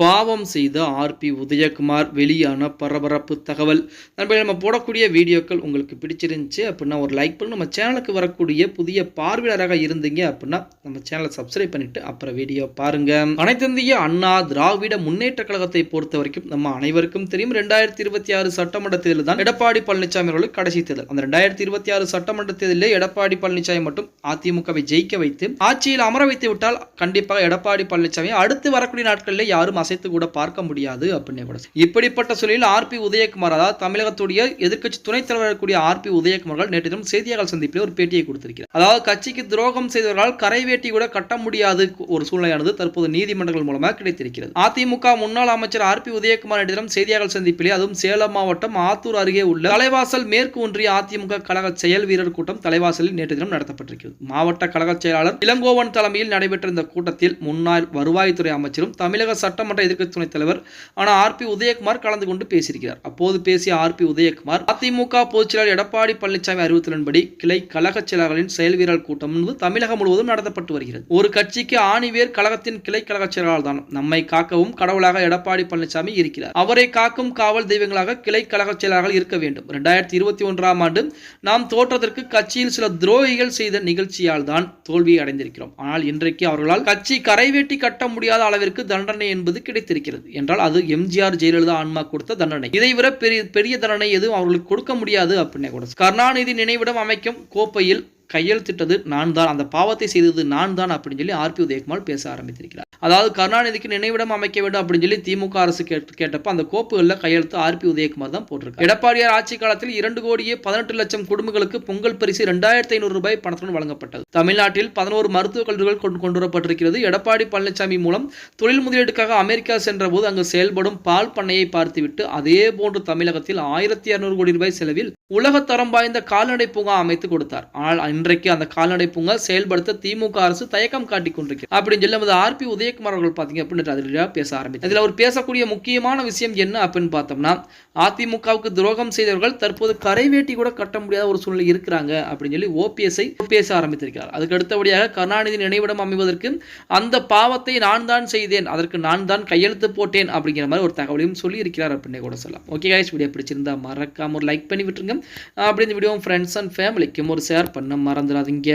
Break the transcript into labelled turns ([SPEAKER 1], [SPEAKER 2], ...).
[SPEAKER 1] பாவம் செய்த ஆர்பி உதயகுமார் வெளியான பரபரப்பு தகவல். நண்பர்கள் நம்ம போடக்கூடிய வீடியோக்கள் உங்களுக்கு பிடிச்சிருந்துச்சு அப்படின்னா ஒரு லைக் பண்ணி. நம்ம சேனலுக்கு வரக்கூடிய புதிய பார்வையாளராக இருந்தீங்க அப்படின்னா நம்ம சேனலை சப்ஸ்கிரைப் பண்ணிட்டு அப்புறம் வீடியோ பாருங்க. அனைத்திந்திய அண்ணா திராவிட முன்னேற்ற கழகத்தை பொறுத்த வரைக்கும் நம்ம அனைவருக்கும் தெரியும். ரெண்டாயிரத்தி இருபத்தி ஆறு சட்டமன்ற தேர்தல் தான் எடப்பாடி பழனிசாமி அவர்களுக்கு கடைசி தேர்தல். அந்த ரெண்டாயிரத்தி இருபத்தி ஆறு சட்டமன்ற தேர்தலில் எடப்பாடி பழனிசாமி மட்டும் அதிமுகவை ஜெயிக்க வைத்து ஆட்சியில் அமர வைத்து விட்டால் கண்டிப்பாக எடப்பாடி பழனிசாமி அடுத்து வரக்கூடிய நாட்களில் யாரும் அசைத்து கூட பார்க்க முடியாது அப்படின்னு கூட இப்படிப்பட்ட சூழலில் ஆர்பி உதயகுமார் அதாவது தமிழகத்துடைய எதிர்க்கட்சி துணைத் தலைவர் கூடிய ஆர்பி உதயகுமார்கள் நேற்று தினம் செய்தியாளர் சந்திப்பில் ஒரு பேட்டியை கொடுத்திருக்கிறார். அதாவது கட்சிக்கு துரோகம் செய்தவர்களால் கரை வேட்டி கூட கட்ட முடியாது ஒரு சூழ்நிலையானது தற்போது நீதிமன்றங்கள் மூலமாக கிடைத்திருக்கிறது. அதிமுக முன்னாள் அமைச்சர் ஆர் பி உதயகுமார் நேற்று தினம் செய்தியாளர் சந்திப்பிலே அதுவும் சேலம் மாவட்டம் ஆத்தூர் அருகே உள்ள தலைவாசல் மேற்கு ஒன்றிய அதிமுக கழக செயல் வீரர் கூட்டம் தலைவாசலில் நேற்று தினம் நடத்தப்பட்டிருக்கிறது. மாவட்ட கழக செயலாளர் இளங்கோவன் தலைமையில் நடைபெற்ற இந்த கூட்டத்தில் முன்னாள் வருவாய்த்துறை அமைச்சரும் தமிழக சட்டமன்ற எதிர்க்கட்சி துணைத் தலைவர் ஆனால் ஆர்பி உதயகுமார் கலந்து கொண்டு பேசியிருக்கிறார். அப்போது பேசிய ஆர்பி உதயகுமார் அதிமுக பொதுச் செயலாளர் எடப்பாடி பழனிசாமி அறிவித்தலின்படி கிளை கழக செயலாளர்களின் செயல் வீரர் கூட்டம் என்பது தமிழகம் முழுவதும் நடத்தப்பட்டு வருகிறது. ஒரு கட்சிக்கு ஆணிவேர் கழகத்தின் கிளை கழக செயலாளர் தான். நம்மை காக்கவும் கடவுளாக எடப்பாடி பழனிசாமி இருக்கிறார். அவரை காக்கும் காவல் தெய்வங்களாக கிளை கழக செயலாளர்கள் இருக்க வேண்டும். இரண்டாயிரத்தி இருபத்தி ஒன்றாம் ஆண்டு நாம் தோற்றதற்கு கட்சியில் சில துரோகிகள் செய்த நிகழ்ச்சியால் தான் தோல்வியை அடைந்திருக்கிறோம். ஆனால் இன்றைக்கு அவர்களால் கட்சி கரைவேட்டி கட்ட முடியாத அளவிற்கு தண்டனை என்பது கிடைத்திருக்கிறது. என்றால் அது எம்ஜிஆர் ஜெயலலிதா ஆன்மா கொடுத்த தண்டனை. இதை விட பெரிய பெரிய தண்டனை எதுவும் அவர்களுக்கு கொடுக்க முடியாது அப்படின்னு கூட கருணாநிதி நினைவிடம் அமைக்கும் கோப்பையில் கையெழுத்திட்டது நான் தான் அந்த பாவத்தை செய்தது நான் தான் அப்படின்னு சொல்லி ஆர்பி உதயகுமார் பேச ஆரம்பித்திருக்கிறார். அதாவது கருணாநிதிக்கு நினைவிடம் அமைக்க வேண்டும் அப்படின்னு சொல்லி திமுக அரசு கேட்டு கேட்டப்ப அந்த கோப்புகளில் கையெழுத்து ஆர்பி உதயகுமார் தான் போட்டிருக்காரு. எடப்பாடியார் ஆட்சி காலத்தில் இரண்டு கோடியே பதினெட்டு லட்சம் குடும்பங்களுக்கு பொங்கல் பரிசு ரெண்டாயிரத்தி ஐநூறு ரூபாய் பணத்துடன் வழங்கப்பட்டது. தமிழ்நாட்டில் பதினோரு மருத்துவக் கல்லூரிகள் கொண்டு கொண்டு வரப்பட்டிருக்கிறது எடப்பாடி பழனிசாமி மூலம் தொழில் முதலீட்டுக்காக அமெரிக்கா சென்ற போது அங்கு செயல்படும் பால் பண்ணையை பார்த்துவிட்டு அதே போன்று தமிழகத்தில் ஆயிரத்தி இருநூறு கோடி ரூபாய் செலவில் உலகத்தரம் வாய்ந்த கால்நடை பூங்கா அமைத்து கொடுத்தார். ஆனால் இன்றைக்கு அந்த கால்நடை பூங்கா செயல்படுத்த திமுக அரசு தயக்கம் காட்டிக் கொண்டிருக்கிறது. அப்படின்னு சொல்லி நமது ஆர்பி உதயகுமார் அவர்கள் பார்த்தீங்க அப்படின்னு அதிரடியாக பேச ஆரம்பித்தார். அதில் அவர் பேசக்கூடிய முக்கியமான விஷயம் என்ன அப்படின்னு பார்த்தோம்னா அதிமுகவுக்கு துரோகம் செய்தவர்கள் தற்போது கரைவேட்டி கூட கட்ட முடியாத ஒரு சூழ்நிலை இருக்கிறாங்க அப்படின்னு சொல்லி ஓபிஎஸ்ஐ பேச ஆரம்பித்திருக்கிறார். அதுக்கு அடுத்தபடியாக கருணாநிதி நினைவிடம் அமைவதற்கு அந்த பாவத்தை நான் தான் செய்தேன் அதற்கு நான் தான் கையெழுத்து போட்டேன் அப்படிங்கிற மாதிரி ஒரு தகவலையும் சொல்லி இருக்கிறார் அப்படின்னு கூட சொல்லலாம். ஓகே கைஸ் வீடியோ பிடிச்சிருந்தா மறக்காம ஒரு லைக் பண்ணி விட்டுருங்க. அப்படி இந்த வீடியோ ஃப்ரெண்ட்ஸ் அண்ட் ஃபேமிலிக்கும் ஒரு ஷேர் பண்ண மறந்துடாதீங்க